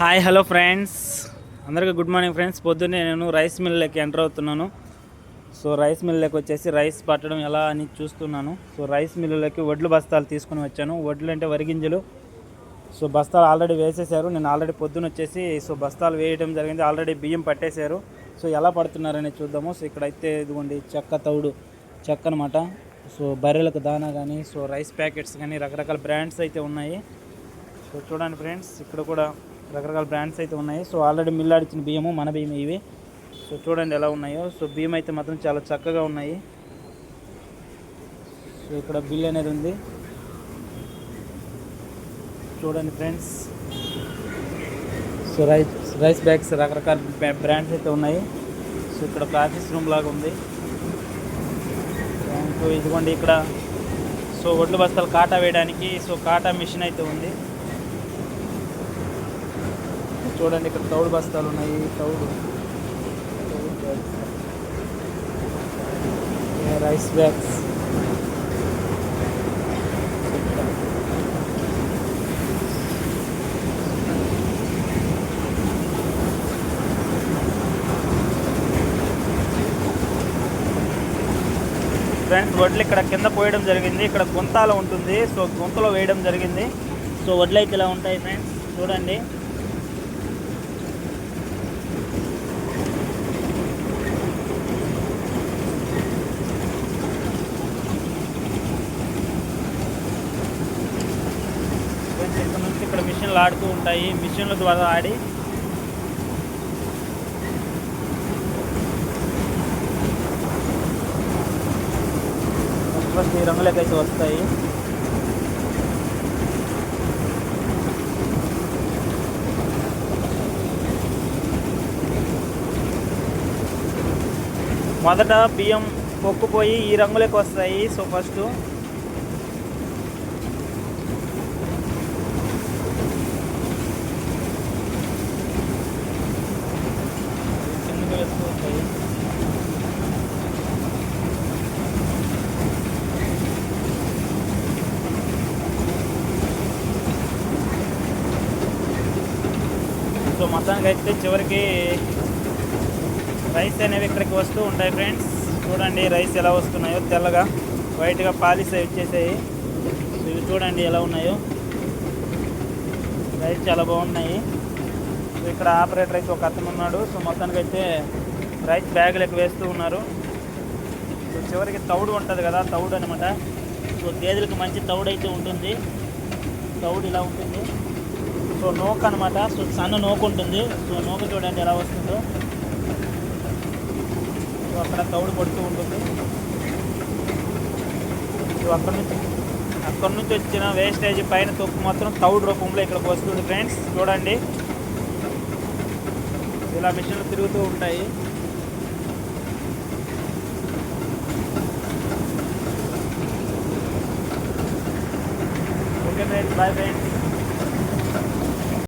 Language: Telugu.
Hi hello friends. అందరికీ గుడ్ మార్నింగ్ ఫ్రెండ్స్. పొద్దున్నే నేను రైస్ మిల్లకి ఎంటర్ అవుతున్నాను. సో రైస్ మిల్లకి వచ్చేసి రైస్ పట్టడం ఎలా అని చూస్తున్నాను. సో రైస్ మిల్లులకి వడ్లు బస్తాలు తీసుకుని వచ్చాను. వడ్లు అంటే వరిగింజలు. సో బస్తాలు ఆల్రెడీ వేసేశారు. నేను ఆల్రెడీ పొద్దున వచ్చేసి సో బస్తాలు వేయడం జరిగింది. ఆల్రెడీ బియ్యం పట్టేశారు. సో ఎలా పడుతున్నారని చూద్దాము. సో ఇక్కడైతే ఇదిగోండి చెక్క తౌడు చెక్క అనమాట సో బర్రెలకు దానా కానీ సో రైస్ ప్యాకెట్స్ కానీ రకరకాల బ్రాండ్స్ అయితే ఉన్నాయి. సో చూడండి ఫ్రెండ్స్ ఇక్కడ కూడా రకరకాల బ్రాండ్స్ అయితే ఉన్నాయి. సో ఆల్రెడీ మిల్లాడిచ్చిన బియ్యము మన బియ్యం ఇవి. సో చూడండి ఎలా ఉన్నాయో. సో బియ్యం అయితే మాత్రం చాలా చక్కగా ఉన్నాయి. సో ఇక్కడ బిల్ అనేది ఉంది. చూడండి friends. So rice rice bags రకరకాల బ్రాండ్స్ అయితే ఉన్నాయి. సో ఇక్కడ ఒక ఆఫీస్ రూమ్ లాగా ఉంది. సో ఇదిగోండి ఇక్కడ. సో ఒడ్లు బస్తాలు కాటా వేయడానికి సో కాటా మిషన్ అయితే ఉంది. చూడండి ఇక్కడ తౌడు బస్తాలు ఉన్నాయి తౌడు. Rice bags. ఫ్రెండ్స్ వడ్లు ఇక్కడ కింద పోయడం జరిగింది. ఇక్కడ గుంతాల ఉంటుంది. సో గుంతలో వేయడం జరిగింది. సో వడ్లు అయితే ఇలా ఉంటాయి ఫ్రెండ్స్. చూడండి ఫ్రెండ్స్ ఇక్కడ మిషన్లు ఆడుతూ ఉంటాయి. మిషన్ల ద్వారా ఆడి ఫస్ట్ ఈ రంగులకైతే అయితే వస్తాయి. మొదట బియ్యం పొక్కుపోయి ఈ రంగులోకి వస్తాయి. సో ఫస్ట్ కిందకి వేస్తూ ఉంటాయి సో మొత్తానికి అయితే చివరికి రైస్ అనేవి ఇక్కడికి వస్తూ ఉంటాయి ఫ్రెండ్స్. చూడండి రైస్ ఎలా వస్తున్నాయో తెల్లగా వైట్గా పాలిస్ అయి వచ్చేసాయి. ఇవి చూడండి ఎలా ఉన్నాయో. రైస్ చాలా బాగున్నాయి. ఇక్కడ ఆపరేటర్ అయితే ఒక అతను ఉన్నాడు. సో మొత్తానికి అయితే రైస్ బ్యాగులకు వేస్తూ ఉన్నారు. సో చివరికి తౌడు ఉంటుంది కదా తౌడు అనమాట సో గేదెలకు మంచి తౌడు అయితే ఉంటుంది. తౌడు ఇలా ఉంటుంది. సో నోక అనమాట సో సన్న నోకు ఉంటుంది. సో నోక చూడండి ఎలా వస్తుందో. సో అక్కడ తౌడు పడుతూ ఉంటుంది. సో అక్కడ నుంచి అక్కడ నుంచి వచ్చిన వేస్టేజ్ పైన తొక్కు మాత్రం తౌడు రూపంలో ఇక్కడికి వస్తుంది ఫ్రెండ్స్ చూడండి. ఇలా మిషన్లు తిరుగుతూ ఉంటాయి. Okay friends bye friends